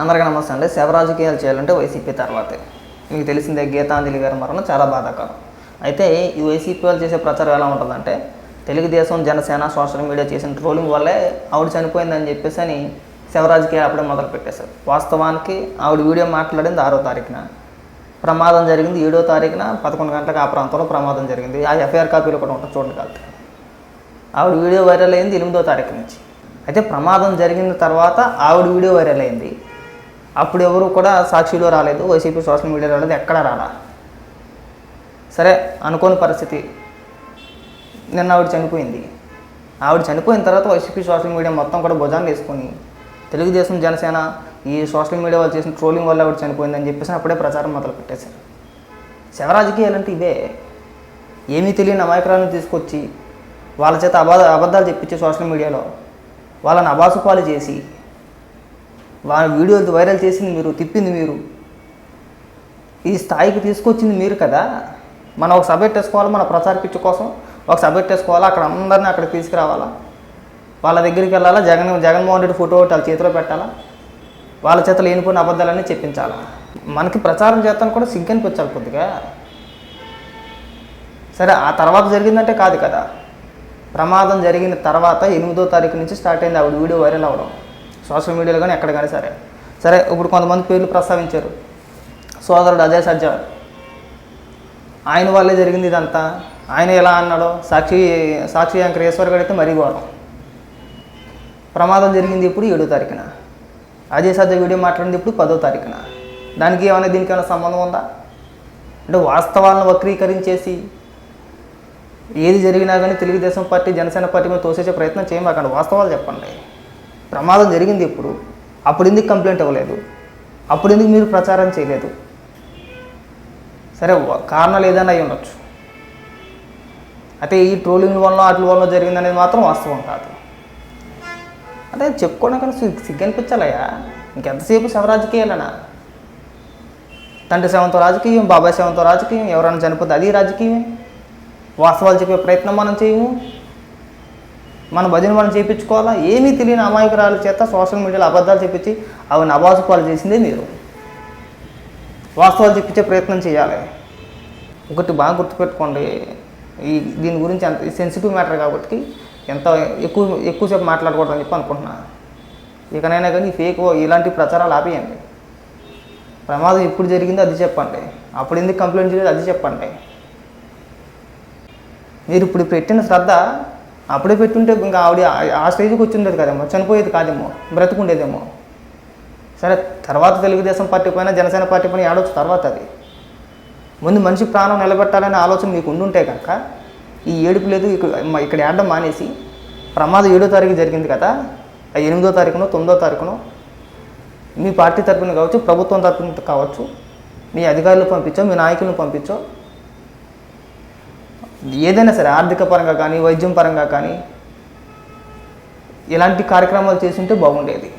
అందరికీ నమస్తే అండి. శవ రాజకీయాలు చేయాలంటే వైసీపీ తర్వాతే. మీకు తెలిసిందే గీతాంజలి గారి మరణం చాలా బాధాకరం. అయితే ఈ వైసీపీ వాళ్ళు చేసే ప్రచారం ఎలా ఉంటుందంటే తెలుగుదేశం జనసేన సోషల్ మీడియా చేసిన ట్రోలింగ్ వల్లే ఆవిడ చనిపోయిందని చెప్పేసి అని శివరాజకీయాలు అప్పుడే మొదలు పెట్టేశారు. వాస్తవానికి ఆవిడ వీడియో మాట్లాడింది ఆరో తారీఖున. ప్రమాదం జరిగింది ఏడో తారీఖున పదకొండు గంటలకు ఆ ప్రాంతంలో ప్రమాదం జరిగింది. ఆ ఎఫ్ఐఆర్ కాపీలు కూడా ఉంటుంది చూడండి కాబట్టి ఆవిడ వీడియో వైరల్ అయింది ఎనిమిదో తారీఖు నుంచి. అయితే ప్రమాదం జరిగిన తర్వాత ఆవిడ వీడియో వైరల్ అయింది. అప్పుడు ఎవరు కూడా సాక్షిలో రాలేదు వైసీపీ సోషల్ మీడియా రాలేదు ఎక్కడ రాలా. సరే అనుకోని పరిస్థితి. నిన్న ఆవిడ చనిపోయింది. ఆవిడ చనిపోయిన తర్వాత వైసీపీ సోషల్ మీడియా మొత్తం కూడా భుజాన్ని వేసుకొని తెలుగుదేశం జనసేన ఈ సోషల్ మీడియా వాళ్ళు చేసిన ట్రోలింగ్ వల్ల ఆవిడ చనిపోయిందని చెప్పేసి అప్పుడే ప్రచారం మొదలు పెట్టేశారు. శవరాజకీయాలంటే ఇవే. ఏమీ తెలియని అమాయకురాలను తీసుకొచ్చి వాళ్ళ చేత అబద్ధ అబద్ధాలు చెప్పించి సోషల్ మీడియాలో వాళ్ళని అబాసుపాలు చేసి వాళ్ళ వీడియోలు వైరల్ చేసింది మీరు తిప్పింది మీరు. ఈ స్థాయికి తీసుకొచ్చింది మీరు కదా. మనం ఒక సబ్జెక్ట్ వేసుకోవాలి మన ప్రచార పిచ్చి కోసం? ఒక సబ్జెక్ట్ వేసుకోవాలా అక్కడ అందరినీ అక్కడ తీసుకురావాలా? వాళ్ళ దగ్గరికి వెళ్ళాలా జగన్ జగన్మోహన్ రెడ్డి ఫోటో వాళ్ళ చేతిలో పెట్టాలా? వాళ్ళ చేత లేనిపోయిన అబద్ధాలన్నీ చెప్పించాలా? మనకి ప్రచారం చేస్తాను కూడా సిగ్గనిపించాలి కొద్దిగా. సరే ఆ తర్వాత జరిగిందంటే కాదు కదా. ప్రమాదం జరిగిన తర్వాత ఎనిమిదో తారీఖు నుంచి స్టార్ట్ అయింది ఆవిడ వీడియో వైరల్ అవ్వడం సోషల్ మీడియాలో కానీ ఎక్కడ కానీ సరే. సరే ఇప్పుడు కొంతమంది పేర్లు ప్రస్తావించారు. సోదరుడు అజయ్ సజ్జా. ఆయన వల్లే జరిగింది ఇదంతా. ఆయన ఎలా అన్నాడో? సాక్షి సాక్షి వెంకటేశ్వర్ గారు అయితే మరీ ఘోరం. ప్రమాదం జరిగింది ఇప్పుడు ఏడో తారీఖున. అజయ్ సజ్జా వీడియో మాట్లాడింది ఇప్పుడు పదో తారీఖున. దానికి ఏమైనా దీనికి ఏమైనా సంబంధం ఉందా? అంటే వాస్తవాలను వక్రీకరించేసి ఏది జరిగినా కానీ తెలుగుదేశం పార్టీ జనసేన పార్టీ మీద తోసేసే ప్రయత్నం చేయమాకండి. వాస్తవాలు చెప్పండి. ప్రమాదం జరిగింది ఇప్పుడు అప్పుడు ఎందుకు కంప్లైంట్ ఇవ్వలేదు? అప్పుడు ఎందుకు మీరు ప్రచారం చేయలేదు? సరే కారణాలు ఏదైనా అయి ఉండొచ్చు. అయితే ఈ ట్రోలింగ్ వల్ల వాటి వల్ల జరిగింది అనేది మాత్రం వాస్తవం కాదు. అంటే చెప్పుకోవడం కానీ సిగ్గు అనిపించాలయ్యా ఇంకెంతసేపు శవరాజకీయాలనా తండ్రి శవంతో రాజకీయం బాబాయ్ శవంతో రాజకీయం ఎవరైనా చనిపోతే అది రాజకీయమే. వాస్తవాలు చెప్పే ప్రయత్నం మనం చేయము. మన భజన మనం చేయించుకోవాలా ఏమీ తెలియని అమాయకురాల చేత సోషల్ మీడియాలో అబద్ధాలు చెప్పించి అవి నవాజుపాలు చేసిందే మీరు. వాస్తవాలు చెప్పించే ప్రయత్నం చేయాలి. ఒకటి బాగా గుర్తుపెట్టుకోండి. ఈ దీని గురించి అంత సెన్సిటివ్ మ్యాటర్ కాబట్టి ఎంత ఎక్కువ ఎక్కువసేపు మాట్లాడకూడదని చెప్పి అనుకుంటున్నా. ఇకనైనా కానీ ఫేక్ ఇలాంటి ప్రచారాలు ఆపేయండి. ప్రమాదం ఎప్పుడు జరిగిందో అది చెప్పండి. అప్పుడు ఎందుకు కంప్లైంట్ చేయలేదు అది చెప్పండి. మీరు ఇప్పుడు పెట్టిన శ్రద్ధ అప్పుడే పెట్టుంటే ఇంకా ఆవిడ ఆ- స్టేజ్కి వచ్చి ఉండేది కదేమో చనిపోయేది కాదేమో బ్రతుకుండేదేమో. సరే తర్వాత తెలుగుదేశం పార్టీ పైన జనసేన పార్టీ పైన ఆడొచ్చు తర్వాత అది. ముందు మనిషి ప్రాణం నిలబెట్టాలనే ఆలోచన మీకు ఉండుంటే కనుక ఈ ఏడుపు లేదు ఇక్కడ ఏడడం మానేసి ప్రమాదం ఏడో తారీఖు జరిగింది కదా ఆ ఎనిమిదో తారీఖునో తొమ్మిదో తారీఖునో మీ పార్టీ తరపున కావచ్చు ప్రభుత్వం తరపున కావచ్చు మీ అధికారులు పంపించో మీ నాయకులను పంపించో ఏదైనా సరే ఆర్థిక పరంగా కానీ వైద్యం పరంగా కానీ ఇలాంటి కార్యక్రమాలు చేస్తుంటే బాగుండేది.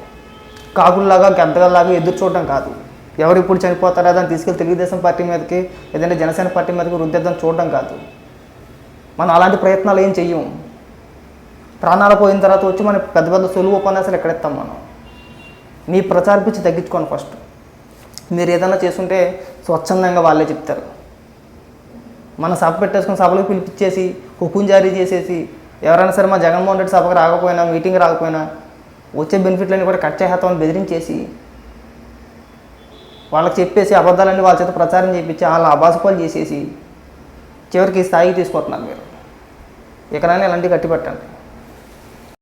కాకుల్లాగా గద్దగల్లాగా ఎదురు చూడడం కాదు. ఎవరు ఇప్పుడు చనిపోతారా దాన్ని తీసుకెళ్ళి తెలుగుదేశం పార్టీ మీదకి ఏదైనా జనసేన పార్టీ మీదకి వృద్ధిద్దాం చూడడం కాదు. మనం అలాంటి ప్రయత్నాలు ఏం చెయ్యం? ప్రాణాలు పోయిన తర్వాత వచ్చి మన పెద్ద పెద్ద సులువు ఉపన్యాసాలు ఎక్కడెత్తాం మనం? మీ ప్రచార పిచ్చి తగ్గించుకోండి ఫస్ట్. మీరు ఏదైనా చేస్తుంటే స్వచ్ఛందంగా వాళ్ళే చెప్తారు. మన సభ పెట్టేసుకుని సభలకు పిలిపించేసి హుకుం జారీ చేసేసి ఎవరైనా సరే మా జగన్మోహన్ రెడ్డి సభకు రాకపోయినా మీటింగ్ రాకపోయినా వచ్చే బెనిఫిట్లన్నీ కూడా కట్ చేసేస్తామని బెదిరించేసి వాళ్ళకి చెప్పేసి అబద్ధాలన్నీ వాళ్ళ చేత ప్రచారం చేయించి వాళ్ళ అబాసపాలు చేసేసి చివరికి స్థాయికి తీసుకుంటున్నారు మీరు. ఇకనైనా ఇలాంటివి కట్టిపెట్టండి